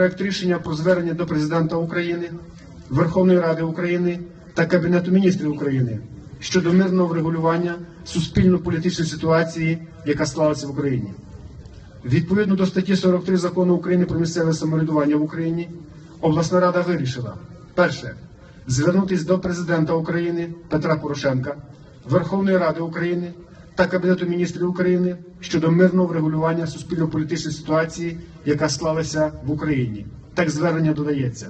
Проект рішення про звернення до президента України, Верховної Ради України та Кабінету міністрів України щодо мирного врегулювання суспільно-політичної ситуації, яка склалася в Україні. Відповідно до статті 43 закону України про місцеве самоврядування в Україні, обласна рада вирішила перше звернутися до президента України Петра Порошенка, Верховної Ради України та Кабінету міністрів України щодо мирного врегулювання суспільно-політичної ситуації, яка склалася в Україні. Так звернення додається.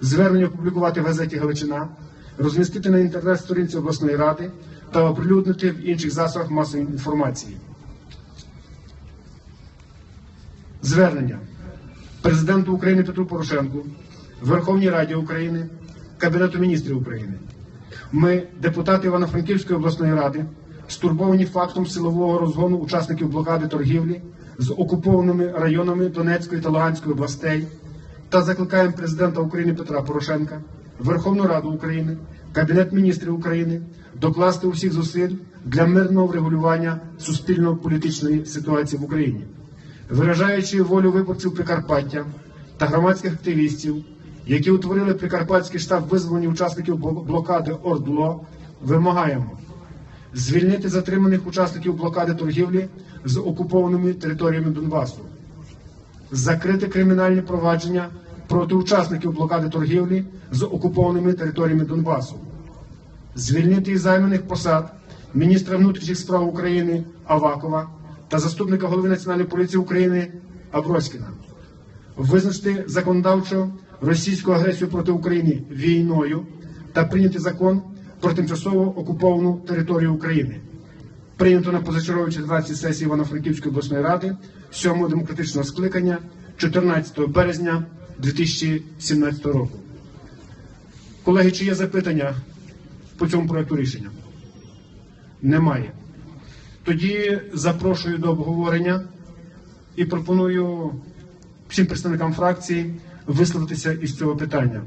Звернення опублікувати в газеті Галичина, розмістити на інтернет-сторінці обласної ради та оприлюднити в інших засобах масової інформації. Звернення президенту України Петру Порошенку, Верховній Раді України, Кабінету міністрів України. Ми, депутати Івано-Франківської обласної ради, стурбовані фактом силового розгону учасників блокади торгівлі з окупованими районами Донецької та Луганської областей та закликаємо президента України Петра Порошенка, Верховну Раду України, Кабінет міністрів України докласти усіх зусиль для мирного врегулювання суспільно-політичної ситуації в Україні. Виражаючи волю виборців Прикарпаття та громадських активістів, які утворили Прикарпатський штаб визволення учасників блокади ОРДЛО, вимагаємо звільнити затриманих учасників блокади торгівлі з окупованими територіями Донбасу, закрити кримінальні провадження проти учасників блокади торгівлі з окупованими територіями Донбасу, звільнити із займаних посад міністра внутрішніх справ України Авакова та заступника голови Національної поліції України Аброськіна, визначити законодавчо російську агресію проти України війною та прийняти закон про тимчасово окуповану територію України. Прийнято на позачерговій 14 сесії Івано-Франківської обласної ради 7-го демократичного скликання 14 березня 2017 року. Колеги, чи є запитання по цьому проекту рішення? Немає. Тоді запрошую до обговорення і пропоную всім представникам фракції висловитися із цього питання.